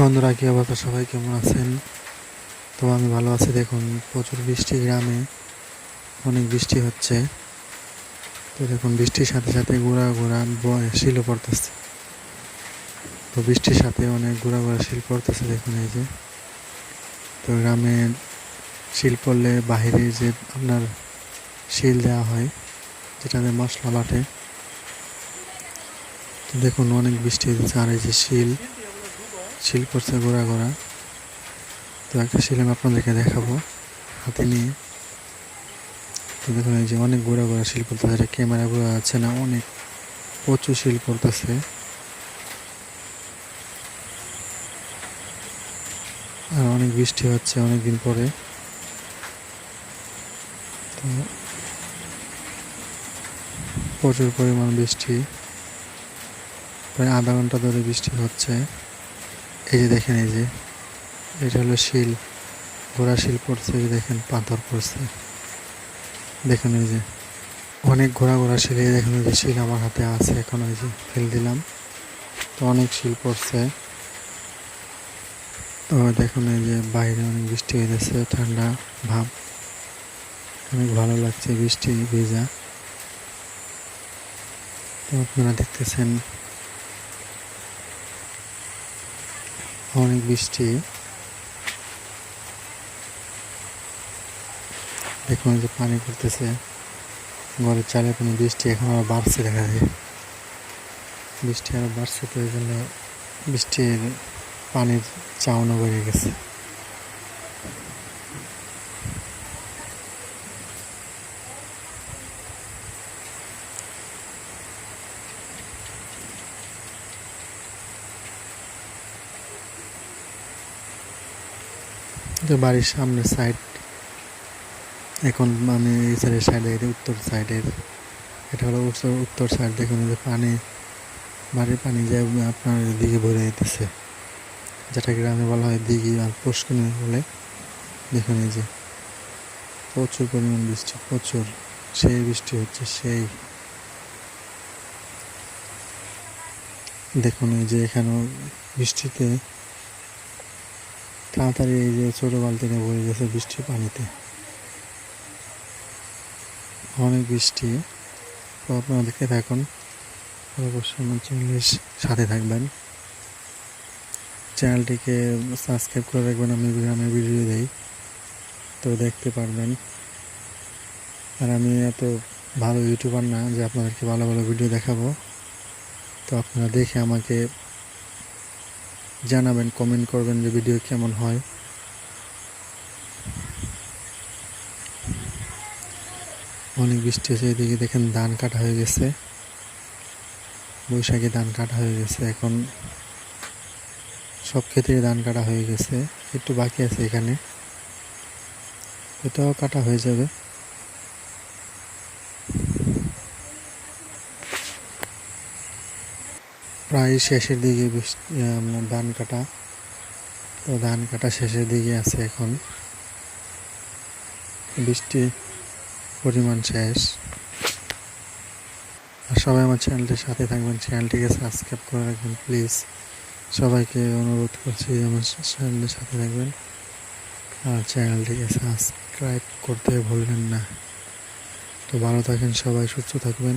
বন্ধুরা, কি অবস্থা? সবাই কেমন আছেন? তো আমি ভালো আছি। দেখুন, প্রচুর বৃষ্টি গ্রামে, অনেক বৃষ্টি হচ্ছে। তো দেখুন, বৃষ্টির সাথে সাথে গোড়া গোড়া শিলও পড়তেছে। তো বৃষ্টির সাথে অনেক গোড়া গোড়া শিল পড়তেছে, দেখুন এই যে। তো গ্রামে শিল পড়লে বাহিরে যে আপনার শিল দেওয়া হয়, যেটাতে মশলা বাটে তো দেখুন, অনেক বৃষ্টি হচ্ছে আর এই যে শিল শিল করছে গোড়া গোড়া তো একটা শিল আমি আপনাদেরকে দেখাবো। হাতে নিয়ে। তো দেখুন এই যে অনেক গোড়া গোড়া শিল করতেছে। এটা ক্যামেরা বোঝা যাচ্ছে না, অনেক প্রচুর শিল করতেছে। আর অনেক বৃষ্টি হচ্ছে অনেক দিন পরে। তো প্রচুর পরিমাণ বৃষ্টি। প্রায় আধা ঘণ্টা ধরে বৃষ্টি হচ্ছে। এই যে দেখেন, এই যে, এটা হলো শিল, ঘোড়া শিল পড়ছে, এই দেখেন, পাথর পড়ছে। দেখুন, এই যে, অনেক ঘোড়া ঘোড়া শিল, এই দেখুন যে শিল আমার হাতে আছে, এখন ওই যে ফেল দিলাম। তো অনেক শিল পড়ছে। তো দেখুন, এই যে বাইরে অনেক বৃষ্টি হয়ে যাচ্ছে ঠান্ডা ভাব। অনেক ভালো লাগছে বৃষ্টি, ভেজা। তো আপনারা দেখতেছেন অনেক বৃষ্টি। দেখুন যে পানি পড়তেছে। ঘরের চালে কোনো বৃষ্টি এখন আরও বাড়ছে দেখা যায়। বৃষ্টি আরও বাড়ছে তো এই জন্য বৃষ্টির পানির চাউনও বেড়ে গেছে। যে বাড়ির সামনের সাইড এখন আমি এই সাইডের সাইডে উত্তর সাইডের এটা হলো উত্তর সাইড দেখুন পানি, বাড়ির পানি যে আপনার দিকে ভরে যেতেছে যেটা গ্রামে বলা হয় দিঘি আর পুষ্করণী বলে। দেখুন এই যে, প্রচুর পরিমাণ বৃষ্টি, প্রচুর। সেই বৃষ্টি হচ্ছে সেই। দেখুন এই যে এখানেও বৃষ্টিতে তাড়াতাড়ি এই যে ছোটো বালতিটা ভরে গেছে বৃষ্টির পানিতে। অনেক বৃষ্টি। তো আপনারা দেখতে থাকুন অবশ্যই আমার চ্যানেলের সাথে থাকবেন। চ্যানেলটিকে সাবস্ক্রাইব করে রাখবেন, আমি গ্রামে ভিডিও দেই। তো দেখতে পারবেন। আর আমি এত ভালো ইউটিউবার না যে আপনাদেরকে ভালো ভালো ভিডিও দেখাবো। তো আপনারা দেখে আমাকে জানাবেন কমেন্ট করবেন যে ভিডিও কেমন হয়। অনেক বৃষ্টি হয়েছে, এদিকে দেখেন ধান কাটা হয়ে গেছে। বৈশাখে ধান কাটা হয়ে গেছে, এখন সব ক্ষেত্রে ধান কাটা হয়ে গেছে, একটু বাকি আছে এখানে। এটাও কাটা হয়ে যাবে। প্রায় শেষের দিকে আপনার ধান কাটা, তো ধান কাটা শেষের দিকে আছে এখন। বৃষ্টি পরিমাণ শেষ। আর সবাই আমার চ্যানেলটির সাথে থাকবেন, চ্যানেলটিকে সাবস্ক্রাইব করে রাখবেন, প্লিজ। সবাইকে অনুরোধ করছি আমার চ্যানেলের সাথে থাকবেন। আর চ্যানেলটিকে সাবস্ক্রাইব করতে ভুলবেন না। তো ভালো থাকেন সবাই, সুস্থ থাকবেন।